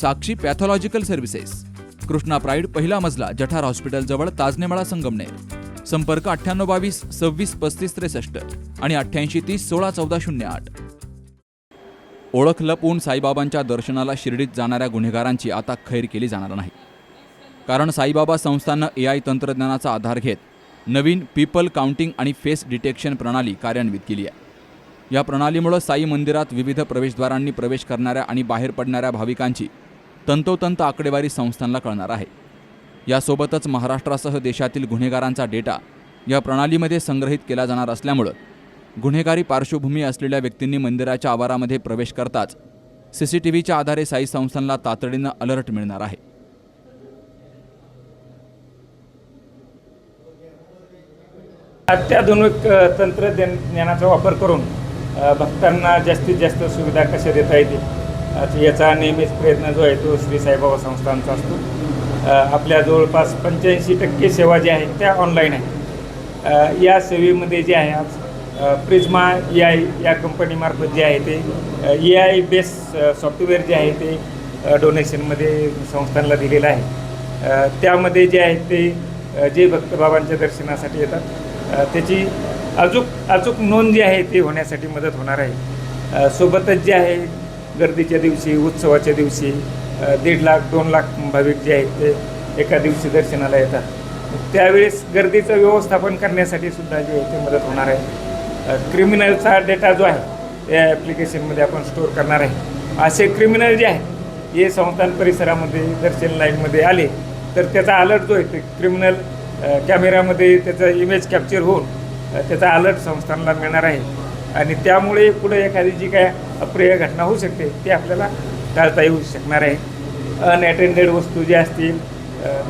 Sakshi pathological services. Krishna Pride पहिला मजला जठार हॉस्पिटलजवळ ताजनेमाळा संगमनेर. संपर्क अठ्ठ्याण्णव बावीस सव्वीस पस्तीस त्रेसष्ट आणि अठ्ठ्याऐंशी तीस सोळा चौदा शून्य आठ. ओळख लपवून साईबाबांच्या दर्शनाला शिर्डीत जाणाऱ्या गुन्हेगारांची आता खैर केली जाणार नाही. कारण साईबाबा संस्थानं ए आय तंत्रज्ञानाचा आधार घेत नवीन पीपल काउंटिंग आणि फेस डिटेक्शन प्रणाली कार्यान्वित केली आहे. या प्रणालीमुळं साई मंदिरात विविध प्रवेशद्वारांनी प्रवेश करणाऱ्या आणि बाहेर पडणाऱ्या भाविकांची तंतोतंत आकडेवारी संस्थांना कळणार आहे. यासोबतच महाराष्ट्रासह देशातील गुन्हेगारांचा डेटा या प्रणालीमध्ये संग्रहित केला जाणार असल्यामुळं गुन्हेगारी पार्श्वभूमी असलेल्या व्यक्तींनी मंदिराच्या आवारामध्ये प्रवेश करताच सी सी टी व्हीच्या आधारे साई संस्थांना तातडीनं अलर्ट मिळणार आहे. अत्याधुनिक तंत्रज्ञानाचा वापर करून भक्तांना जास्तीत जास्त सुविधा कशा देता येतील? याचा नेहमीच प्रयत्न जो आहे तो श्री साईबाबा संस्थांचा असतो. आपल्या जवळपास पंच्याऐंशी टक्के सेवा ज्या आहेत त्या ऑनलाईन आहेत. या सेवेमध्ये जे आहे आज प्रिझ्मा ए आय या कंपनीमार्फत जे आहे ते ए आय बेस सॉफ्टवेअर जे आहे ते डोनेशनमध्ये संस्थांना दिलेलं आहे. त्यामध्ये जे आहे ते जे भक्तबाबांच्या दर्शनासाठी येतात. त्याची अचूक अचूक नोंद जी आहे ती होण्यासाठी मदत होणार आहे. सोबतच जे आहे गर्दीच्या दिवशी उत्सवाच्या दिवशी दीड लाख दोन लाख भाविक जे आहेत ते एका दिवशी दर्शनाला येतात. त्यावेळेस गर्दीचं व्यवस्थापन करण्यासाठी सुद्धा जे आहे ते मदत होणार आहे. क्रिमिनलचा डेटा जो आहे त्या ॲप्लिकेशनमध्ये आपण स्टोअर करणार आहे. असे क्रिमिनल जे आहे हे संस्थान परिसरामध्ये दर्शन लाईनमध्ये आले तर त्याचा अलर्ट जो आहे ते क्रिमिनल कॅमेऱ्यामध्ये त्याचं इमेज कॅप्चर होऊन त्याचा अलर्ट संस्थानला मिळणार आहे. आणि त्यामुळे पुढे एखादी जी काय अप्रिय घटना होऊ शकते ती आपल्याला टाळता येऊ शकणार आहे. अनअटेंडेड वस्तू ज्या असतील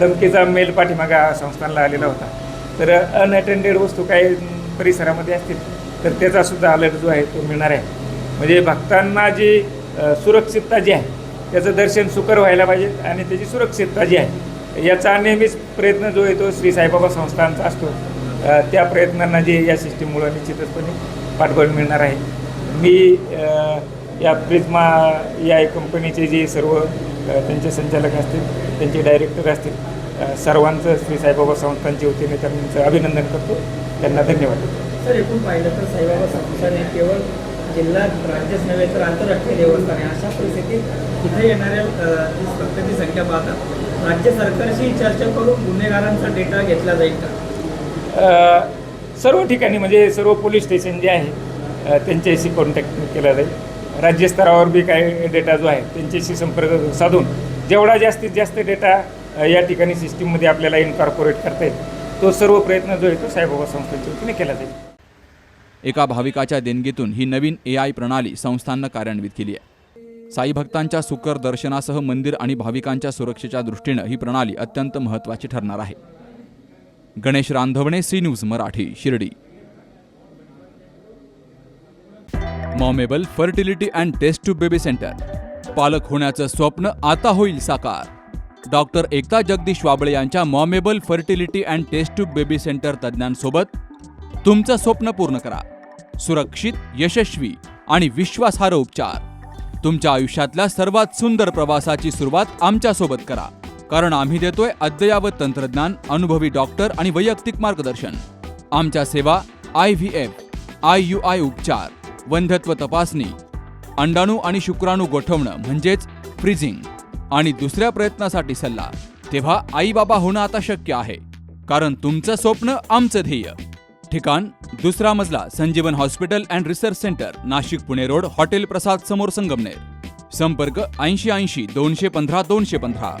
धमकीचा मेल पाठीमागा संस्थानला आलेला होता. तर अनअटेंडेड वस्तू काही परिसरामध्ये असतील तर त्याचा सुद्धा अलर्ट जो आहे तो मिळणार आहे. म्हणजे भक्तांना जी सुरक्षितता जी आहे त्याचं दर्शन सुकर व्हायला पाहिजे आणि त्याची सुरक्षितता जी आहे याचा नेहमीच प्रयत्न जो आहे तो श्री साईबाबा संस्थांचा असतो. त्या प्रयत्नांना जे या सिस्टीममुळं निश्चितचपणे पाठबळ मिळणार आहे. मी या प्रिझमा या कंपनीचे जे सर्व त्यांचे संचालक असतील त्यांचे डायरेक्टर असतील सर्वांचं श्री साईबाबा संस्थांच्या वतीने त्यांचं अभिनंदन करतो. त्यांना धन्यवाद. सर एकूण पाहिलं तर साईबाबा संस्थान केवळ जिल्हा राज्यच नव्हे तर आंतरराष्ट्रीय देवस्थान आहे. अशा परिस्थितीत इथे येणाऱ्या भक्तांची संख्या पाहता राज्य सरकारशी चर्चा करून गुन्हेगारांचा डेटा घेतला जाईल का? सर्व ठिकाणी म्हणजे सर्व पोलीस स्टेशन जे आहे त्यांच्याशी कॉन्टॅक्ट केला जाईल राज्यस्तरावर बी काय डेटा जो आहे त्यांच्याशी संपर्क साधून जेवढा जास्तीत जास्त डेटा या ठिकाणी सिस्टीममध्ये आपल्याला इन्कॉर्पोरेट करता येईल तो सर्व प्रयत्न जो आहे तो साईबाबा संस्थेच्या वतीने केला जाईल. एका भाविकाच्या देणगीतून ही नवीन ए आय प्रणाली संस्थांनं कार्यान्वित केली आहे. साई भक्तांच्या सुकर दर्शनासह मंदिर आणि भाविकांच्या सुरक्षेच्या दृष्टीनं ही प्रणाली अत्यंत महत्त्वाची ठरणार आहे. Ganesh Randhavane C news Marathi Shirdi. Momable fertility and test tube baby centre. पालक होण्याचं स्वप्न आता होईल साकार. डॉक्टर एकता जगदीश वाबळे यांच्या Momable fertility and test tube baby centre तज्ज्ञांसोबत तुमचं स्वप्न पूर्ण करा. सुरक्षित यशस्वी आणि विश्वासार्ह उपचार. तुमच्या आयुष्यातल्या सर्वात सुंदर प्रवासाची सुरुवात आमच्यासोबत करा. कारण आम्ही देतोय अद्ययावत तंत्रज्ञान अनुभवी डॉक्टर आणि वैयक्तिक मार्गदर्शन. आमच्या सेवा I V F I U I उपचार वंध्यत्व तपासणी अंडाणू आणि शुक्राणू गोठवणं म्हणजेच फ्रीझिंग आणि दुसऱ्या प्रयत्नासाठी सल्ला. तेव्हा आई बाबा होणं आता शक्य आहे. कारण तुमचं स्वप्न आमचं ध्येय. ठिकाण दुसरा मजला Sanjivan hospital and research centre Nashik Pune road hotel Prasad समोर संगमनेर. संपर्क ऐंशी ऐंशी दोनशे पंधरा दोनशे पंधरा.